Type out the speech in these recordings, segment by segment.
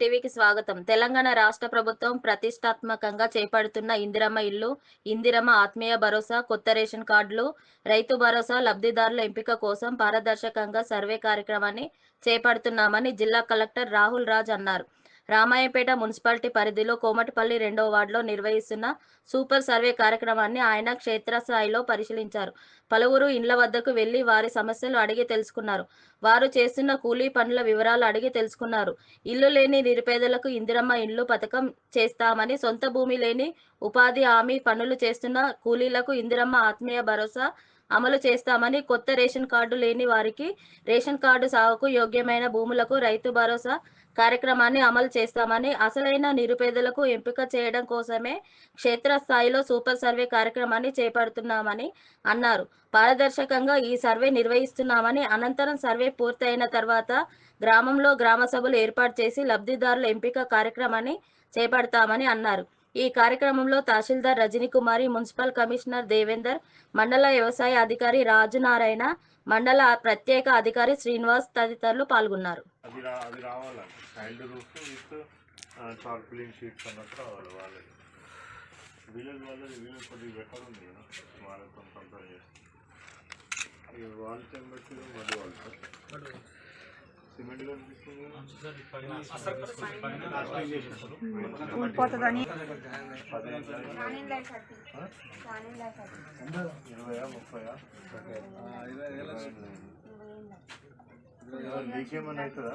టీవీకి స్వాగతం. తెలంగాణ రాష్ట్ర ప్రభుత్వం ప్రతిష్టాత్మకంగా చేపడుతున్న ఇందిరమ్మ ఇల్లు ఇందిరమ్మ ఆత్మీయ భరోసా కొత్త రేషన్ కార్డులు రైతు భరోసా లబ్ధిదారుల ఎంపిక కోసం పారదర్శకంగా సర్వే కార్యక్రమాన్ని చేపడుతున్నామని జిల్లా కలెక్టర్ రాహుల్ రాజ్ అన్నారు. రామాయపేట మున్సిపాలిటీ పరిధిలో కోమటిపల్లి రెండవ వార్డులో నిర్వహిస్తున్న సూపర్ సర్వే కార్యక్రమాన్ని ఆయన క్షేత్రస్థాయిలో పరిశీలించారు. పలువురు ఇండ్ల వద్దకు వెళ్ళి వారి సమస్యలు అడిగి తెలుసుకున్నారు. వారు చేస్తున్న కూలీ పనుల వివరాలు అడిగి తెలుసుకున్నారు. ఇల్లు లేని నిరుపేదలకు ఇందిరమ్మ ఇండ్లు పథకం చేస్తామని సొంత భూమి లేని ఉపాధి హామీ పనులు చేస్తున్న కూలీలకు ఇందిరమ్మ ఆత్మీయ భరోసా అమలు చేస్తామని కొత్త రేషన్ కార్డు లేని వారికి రేషన్ కార్డు సాగుకు యోగ్యమైన భూములకు రైతు భరోసా కార్యక్రమాన్ని అమలు చేస్తామని అసలైన నిరుపేదలకు ఎంపిక చేయడం కోసమే క్షేత్రస్థాయిలో సూపర్ సర్వే కార్యక్రమాన్ని చేపడుతున్నామని అన్నారు. పారదర్శకంగా ఈ సర్వే నిర్వహిస్తున్నామని అనంతరం సర్వే పూర్తయిన తర్వాత గ్రామంలో గ్రామ సభలు ఏర్పాటు చేసి లబ్ధిదారుల ఎంపిక కార్యక్రమాన్ని చేపడతామని అన్నారు. ఈ కార్యక్రమంలో తహసీల్దార్ రజనీ కుమారి మున్సిపల్ కమిషనర్ దేవేందర్ మండల వ్యవసాయ అధికారి రాజునారాయణ మండల ప్రత్యేక అధికారి శ్రీనివాస్ తదితరులు పాల్గొన్నారు. వాళ్ళు కొద్దిగా బెటర్ ఉంది కదా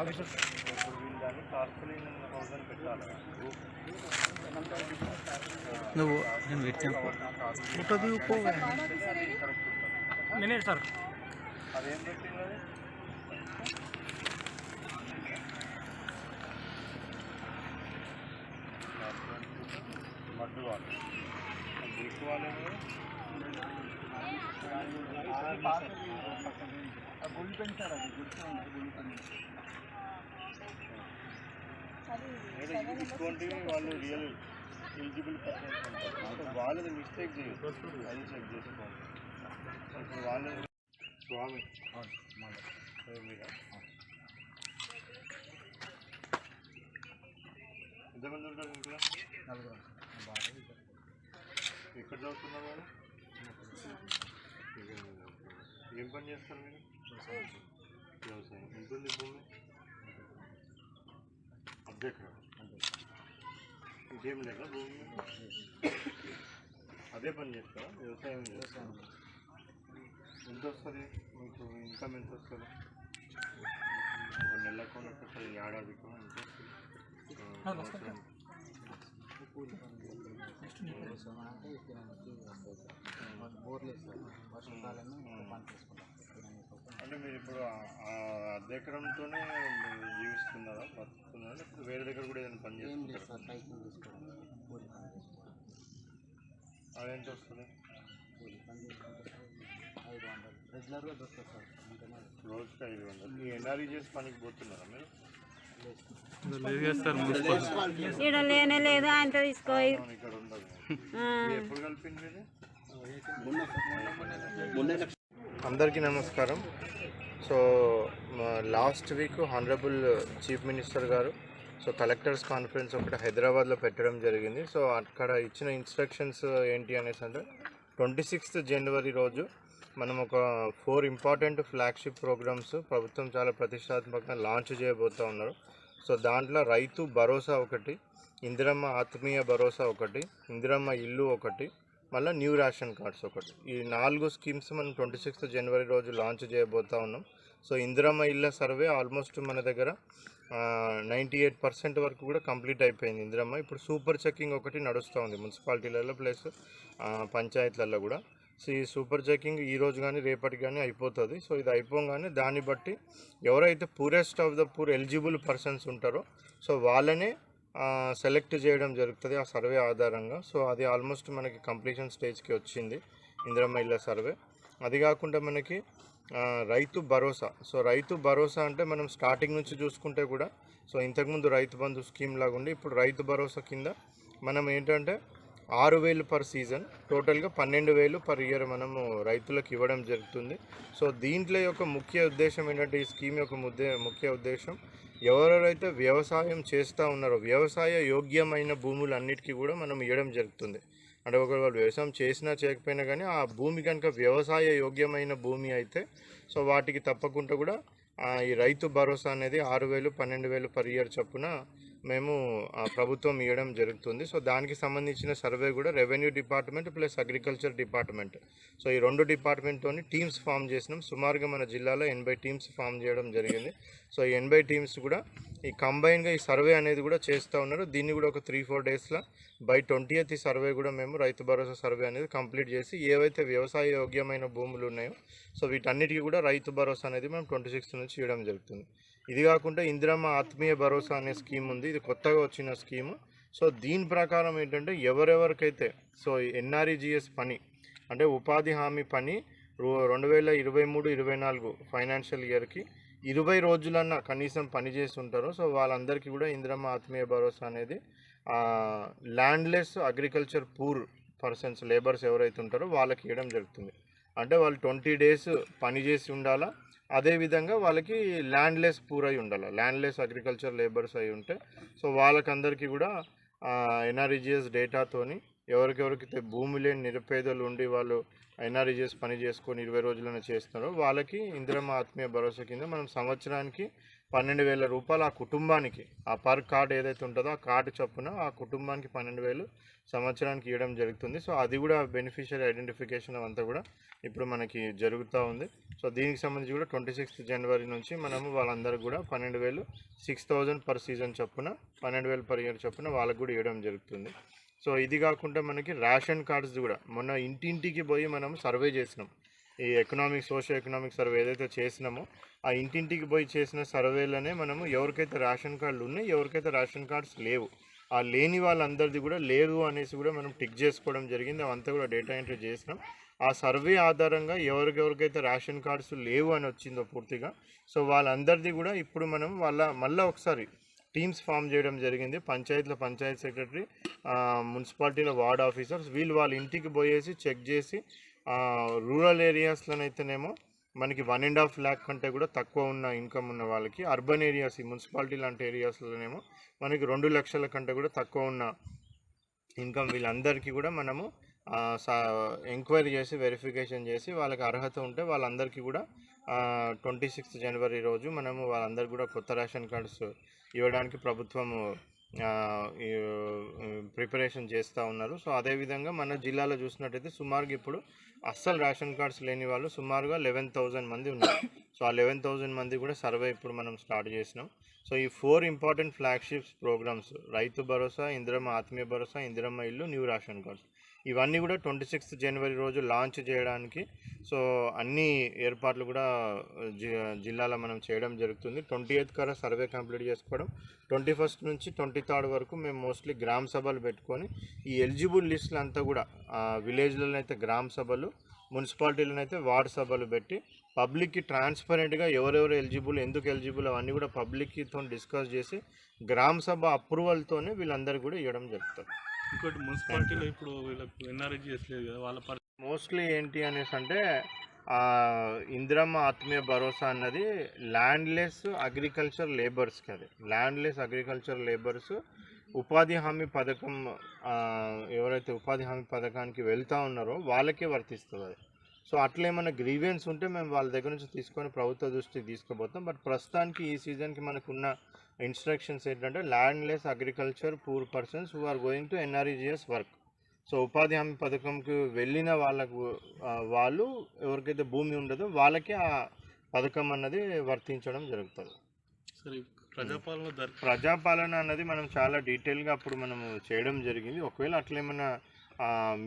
అరే సార్ నువ్వు నేను పెట్టాను ఫోటో దిగుపో నేనే సార్ అదేం పెట్టింది అది మడ్డు వాళ్ళు బ్రిక్ వాళ్ళేమో ఏదో ఇది ఇటువంటివి వాళ్ళు రియల్ ఎలిజిబుల్ వాళ్ళది మిస్టేక్ చేయదు అది చెక్ చేసుకోండి. ఇప్పుడు వాళ్ళు స్వామి మీద ఎంతమంది ఉంటారు ఇంట్లో ఎక్కడ చదువుతున్నారు వాళ్ళు? ఏం పని చేస్తారు మీరు? వ్యవసాయం. ఉంటుంది భూమి ఇంకేం లేదా భూమి అదే పని చేస్తారా వ్యవసాయం చేస్తారా ఎంత వస్తుంది మీకు ఇన్కమ్ ఎంత వస్తుంది ఒక నెలకు ఒకసారి ఏడాదికి ఎంత వస్తుంది అంటే మీరు ఇప్పుడు అద్దె మీరు జీవిస్తున్నారా బతుకుతున్నారా లేకపోతే వేరే దగ్గర కూడా ఏదైనా పని చేస్తున్నారా అది ఎంత వస్తుంది? రెగ్యులర్గా దొరుకుతుంది సార్ అంతేనా? రోజుకి ఐదు వందలు. ఎన్ఆర్ఈ చేసి పనికి పోతున్నారా మీరు? ఈడ లేనే లేదు ఆయనతో తీసుకోయి. అవును, ఇక్కడ ఉండదు. ఎప్పుడు కలిపింది అందరికీ నమస్కారం. So last week honourable chief minister గారు సో కలెక్టర్స్ కాన్ఫరెన్స్ ఒకటి హైదరాబాద్లో పెట్టడం జరిగింది. సో అక్కడ ఇచ్చిన ఇన్స్ట్రక్షన్స్ ఏంటి అనేసి అంటే ట్వంటీ సిక్స్త్ జనవరి రోజు మనం ఒక ఫోర్ ఇంపార్టెంట్ ఫ్లాగ్షిప్ ప్రోగ్రామ్స్ ప్రభుత్వం చాలా ప్రతిష్టాత్మకంగా లాంచ్ చేయబోతూ ఉన్నారు. సో దాంట్లో రైతు భరోసా ఒకటి ఇందిరమ్మ ఆత్మీయ భరోసా ఒకటి ఇందిరమ్మ ఇల్లు ఒకటి మళ్ళీ న్యూ రేషన్ కార్డ్స్ ఒకటి. ఈ నాలుగు స్కీమ్స్ మనం ట్వంటీ సిక్స్త్ జనవరి రోజు లాంచ్ చేయబోతా ఉన్నాం. సో ఇందిరమ్మ ఇళ్ళ సర్వే ఆల్మోస్ట్ మన దగ్గర నైంటీ ఎయిట్ పర్సెంట్ వరకు కూడా కంప్లీట్ అయిపోయింది ఇందిరమ్మ. ఇప్పుడు సూపర్ చెక్కింగ్ ఒకటి నడుస్తూ ఉంది మున్సిపాలిటీలలో ప్లస్ పంచాయతీలలో కూడా. సో ఈ సూపర్ చెకింగ్ ఈ రోజు కానీ రేపటి కానీ అయిపోతుంది. సో ఇది అయిపోగానే దాన్ని బట్టి ఎవరైతే poorest of the poor eligible persons ఉంటారో సో వాళ్ళనే సెలెక్ట్ చేయడం జరుగుతుంది ఆ సర్వే ఆధారంగా. సో అది ఆల్మోస్ట్ మనకి కంప్లీషన్ స్టేజ్కి వచ్చింది ఇందిరమ్మ ఇళ్ళ సర్వే. అది కాకుండా మనకి రైతు భరోసా. సో రైతు భరోసా అంటే మనం స్టార్టింగ్ నుంచి చూసుకుంటే కూడా సో ఇంతకుముందు రైతు బంధు స్కీమ్ లాగా ఉండి ఇప్పుడు రైతు భరోసా కింద మనం ఏంటంటే ఆరు వేలు పర్ సీజన్ టోటల్గా పన్నెండు వేలు పర్ ఇయర్ మనము రైతులకు ఇవ్వడం జరుగుతుంది. సో దీంట్లో యొక్క ముఖ్య ఉద్దేశం ఏంటంటే ఈ స్కీమ్ యొక్క ముద్దే ముఖ్య ఉద్దేశం ఎవరెవరైతే వ్యవసాయం చేస్తూ ఉన్నారో వ్యవసాయ యోగ్యమైన భూములన్నిటికీ కూడా మనం ఇవ్వడం జరుగుతుంది. అంటే ఒకవేళ వాళ్ళు వ్యవసాయం చేసినా చేయకపోయినా కానీ ఆ భూమి కనుక వ్యవసాయ యోగ్యమైన భూమి అయితే సో వాటికి తప్పకుండా కూడా ఈ రైతు భరోసా అనేది ఆరు వేలు పన్నెండు వేలు పర్ ఇయర్ చొప్పున మేము ఆ, ప్రభుత్వం ఇవ్వడం జరుగుతుంది. సో దానికి సంబంధించిన సర్వే కూడా revenue department plus agriculture department. So ఈ రెండు డిపార్ట్మెంట్తోని టీమ్స్ ఫామ్ చేసినాం. సుమారుగా మన జిల్లాలో ఎనభై టీమ్స్ ఫామ్ చేయడం జరిగింది. సో ఈ ఎనభై టీమ్స్ కూడా ఈ కంబైన్గా ఈ సర్వే అనేది కూడా చేస్తూ ఉన్నారు. దీన్ని కూడా ఒక త్రీ ఫోర్ డేస్లో బై ట్వంటీ ఈ సర్వే కూడా మేము రైతు భరోసా సర్వే అనేది కంప్లీట్ చేసి ఏవైతే వ్యవసాయ యోగ్యమైన భూములు ఉన్నాయో సో వీటన్నిటికీ కూడా రైతు భరోసా అనేది మేము ట్వంటీ సిక్స్త్ నుంచి ఇవ్వడం జరుగుతుంది. ఇది కాకుండా ఇందిరమ్మ ఆత్మీయ భరోసా అనే స్కీమ్ ఉంది. ఇది కొత్తగా వచ్చిన స్కీము. సో దీని ప్రకారం ఏంటంటే ఎవరెవరికైతే సో ఎన్ఆర్ఈజిఎస్ పని అంటే ఉపాధి హామీ పని రో- రెండు వేల ఇరవై మూడు ఇరవై నాలుగు ఫైనాన్షియల్ ఇయర్కి ఇరవై రోజులన్నా కనీసం పని ఉంటారు సో వాళ్ళందరికీ కూడా ఇందిరమ్మ ఆత్మీయ భరోసా అనేది landless agriculture poor persons labours ఎవరైతే ఉంటారో వాళ్ళకి ఇవ్వడం జరుగుతుంది. అంటే వాళ్ళు ట్వంటీ డేస్ పని చేసి ఉండాలా? అదేవిధంగా వాళ్ళకి ల్యాండ్లెస్ పూర్ అయి ఉండాలి. ల్యాండ్లెస్ అగ్రికల్చర్ లేబర్స్ అయి ఉంటే సో వాళ్ళకందరికీ కూడా ఎన్ఆర్ఈజిఎస్ డేటాతోని ఎవరికెవరికైతే భూమి లేని నిరుపేదలు ఉండి వాళ్ళు ఎన్ఆర్ఈజిఎస్ పని చేసుకొని ఇరవై రోజులను చేస్తున్నారో వాళ్ళకి ఇందిరమ్మ ఆత్మీయ భరోసా కింద మనం సంవత్సరానికి పన్నెండు వేల రూపాయలు ఆ కుటుంబానికి. ఆ పర్ కార్డ్ ఏదైతే ఉంటుందో ఆ కార్డు చొప్పున ఆ కుటుంబానికి పన్నెండు వేలు సంవత్సరానికి ఇవ్వడం జరుగుతుంది. సో అది కూడా బెనిఫిషియరీ ఐడెంటిఫికేషన్ అంతా కూడా ఇప్పుడు మనకి జరుగుతూ ఉంది. సో దీనికి సంబంధించి కూడా ట్వంటీ సిక్స్త్ జనవరి నుంచి మనము వాళ్ళందరికీ కూడా పన్నెండు వేలు సిక్స్ థౌజండ్ పర్ సీజన్ చొప్పున పన్నెండు వేలు పర్ ఇయర్ చొప్పున వాళ్ళకు కూడా ఇవ్వడం జరుగుతుంది. సో ఇది కాకుండా మనకి రేషన్ కార్డ్స్ కూడా మొన్న ఇంటింటికి పోయి మనం సర్వే చేసినాం. ఈ ఎకనామిక్ సోషల్ ఎకనామిక్ సర్వే ఏదైతే చేసినామో ఆ ఇంటింటికి పోయి చేసిన సర్వేలోనే మనము ఎవరికైతే రేషన్ కార్డులు ఉన్నాయి ఎవరికైతే రేషన్ కార్డ్స్ లేవు ఆ లేని వాళ్ళందరిది కూడా లేదు అనేసి కూడా మనం టిక్ చేసుకోవడం జరిగింది. అవంతా కూడా డేటా ఎంట్రీ చేసినాం. ఆ సర్వే ఆధారంగా ఎవరికెవరికైతే రేషన్ కార్డ్స్ లేవు అని వచ్చిందో పూర్తిగా సో వాళ్ళందరిది కూడా ఇప్పుడు మనం వాళ్ళ మళ్ళీ ఒకసారి టీమ్స్ ఫామ్ చేయడం జరిగింది. పంచాయతీలో పంచాయత్ సెక్రటరీ మున్సిపాలిటీలో వార్డ్ ఆఫీసర్స్ వీళ్ళు వాళ్ళ ఇంటికి పోయేసి చెక్ చేసి రూరల్ ఏరియాస్లోనైతేనేమో మనకి వన్ అండ్ హాఫ్ ల్యాక్ కంటే కూడా తక్కువ ఉన్న ఇన్కమ్ ఉన్న వాళ్ళకి అర్బన్ ఏరియాస్ ఈ మున్సిపాలిటీ లాంటి ఏరియాస్లోనేమో మనకి రెండు లక్షల కంటే కూడా తక్కువ ఉన్న ఇన్కమ్ వీళ్ళందరికీ కూడా మనము ఎంక్వైరీ చేసి వెరిఫికేషన్ చేసి వాళ్ళకి అర్హత ఉంటే వాళ్ళందరికీ కూడా ట్వంటీ సిక్స్త్ జనవరి రోజు మనము వాళ్ళందరికీ కూడా కొత్త రేషన్ కార్డ్స్ ఇవ్వడానికి ప్రభుత్వము ప్రిపరేషన్ చేస్తూ ఉన్నారు. సో అదేవిధంగా మన జిల్లాలో చూసినట్టయితే సుమారుగా ఇప్పుడు అస్సలు రేషన్ కార్డ్స్ లేని వాళ్ళు సుమారుగా లెవెన్ థౌజండ్ మంది ఉన్నారు. సో ఆ లెవెన్ థౌజండ్ మంది కూడా సర్వే ఇప్పుడు మనం స్టార్ట్ చేసినాం. సో ఈ four important flagships programmes Rythu Bharosa Indiramma ఆత్మీయ భరోసా ఇందిరమ్మ ఇల్లు న్యూ రేషన్ కార్డ్స్. ఇవన్నీ కూడా ట్వంటీ సిక్స్త్ జనవరి రోజు లాంచ్ చేయడానికి. సో అన్ని ఏర్పాట్లు కూడా జి జిల్లాలో మనం చేయడం జరుగుతుంది. ట్వంటీ ఎయిత్ కర సర్వే కంప్లీట్ చేసుకోవడం. ట్వంటీ ఫస్ట్ నుంచి ట్వంటీ థర్డ్ వరకు మేము మోస్ట్లీ గ్రామ సభలు పెట్టుకొని ఈ ఎలిజిబుల్ లిస్టులు అంతా కూడా విలేజ్లలో అయితే గ్రామ సభలు మున్సిపాలిటీలను అయితే వార్డ్ సభలు పెట్టి పబ్లిక్కి ట్రాన్స్పరెంట్గా ఎవరెవరు ఎలిజిబుల్ ఎందుకు ఎలిజిబుల్ అవన్నీ కూడా పబ్లిక్తో డిస్కస్ చేసి గ్రామ సభ అప్రూవల్తోనే వీళ్ళందరూ కూడా ఇవ్వడం జరుగుతుంది. ఇంకోటి మున్సిపాలిటీలో ఇప్పుడు వీళ్ళకి ఎన్ఆర్ఎస్ లేదు కదా వాళ్ళ మోస్ట్లీ ఏంటి అనేసి అంటే ఇందిరమ్మ ఆత్మీయ భరోసా అన్నది ల్యాండ్లెస్ అగ్రికల్చర్ లేబర్స్కి అది. ల్యాండ్లెస్ అగ్రికల్చర్ లేబర్స్ ఉపాధి హామీ పథకం ఎవరైతే ఉపాధి హామీ పథకానికి వెళ్తూ ఉన్నారో వాళ్ళకే వర్తిస్తుంది అది. సో అట్లా ఏమైనా గ్రీవియన్స్ ఉంటే మేము వాళ్ళ దగ్గర నుంచి తీసుకొని ప్రభుత్వ దృష్టికి తీసుకుపోతాం. బట్ ప్రస్తుతానికి ఈ సీజన్కి మనకున్న ఇన్స్ట్రక్షన్స్ ఏంటంటే landless agriculture poor persons who are going to NREGS work so ఉపాధి హామీ పథకంకి వెళ్ళిన వాళ్ళకు వాళ్ళు ఎవరికైతే భూమి ఉండదో వాళ్ళకే ఆ పథకం అన్నది వర్తించడం జరుగుతుంది. సరే ప్రజాపాలన దర్ ప్రజాపాలన అన్నది మనం చాలా డీటెయిల్గా అప్పుడు మనము చేయడం జరిగింది. ఒకవేళ అట్లా ఏమైనా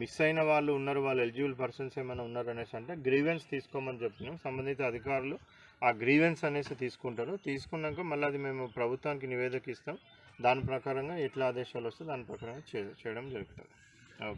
మిస్ అయిన వాళ్ళు ఉన్నారు వాళ్ళు ఎలిజిబుల్ పర్సన్స్ ఏమైనా ఉన్నారు అనేసి అంటే గ్రీవెన్స్ తీసుకోమని చెప్పినాం. సంబంధిత అధికారులు ఆ గ్రీవెన్స్ అనేసి తీసుకుంటారు. తీసుకున్నాక మళ్ళీ అది మేము ప్రభుత్వానికి నివేదిక ఇస్తాం. దాని ప్రకారంగా ఎట్లా ఆదేశాలు వస్తే దాని ప్రకారంగా చే- చేయడం జరుగుతుంది.